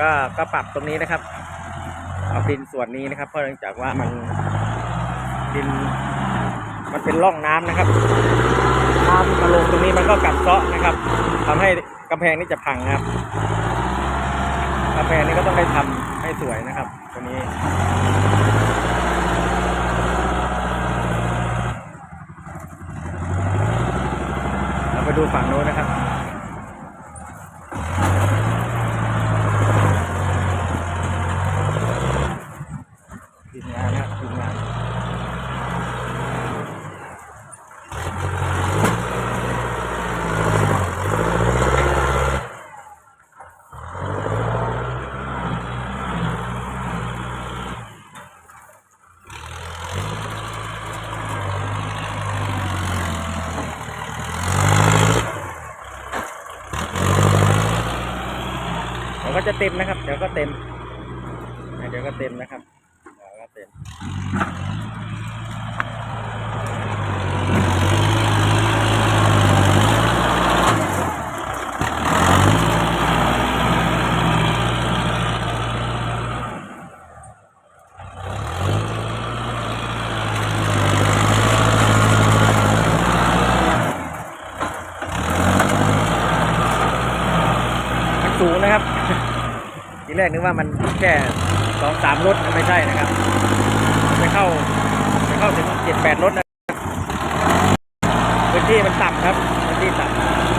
ก็ก็ปรับตรงนี้นะครับ เอาดินส่วนนี้นะครับ เพราะเนื่องจากว่ามันดิน มันเป็นร่องน้ำนะครับน้ำมาลงตรงนี้มันก็กัดเซาะนะครับทำให้กำแพงนี้จะพังครับกำแพงนี้ก็ต้องได้ทำให้สวยนะครับตัวนี้ไปดูฝั่งโน้นนะครับ มงานนะครับทีมงานก็จะเต็มนะครับ เดี๋ยวก็เต็ม เดี๋ยวก็เต็มนะครับ เต็มสูงนะครับ ทีแรกนึกว่ามันแค่ สองสามรถไม่ใช่นะครับ ไปเข้าไปเข้าถึงเจ็ดแปดรถนะพื้นที่มันต่ำครับพื้นที่ต่ำ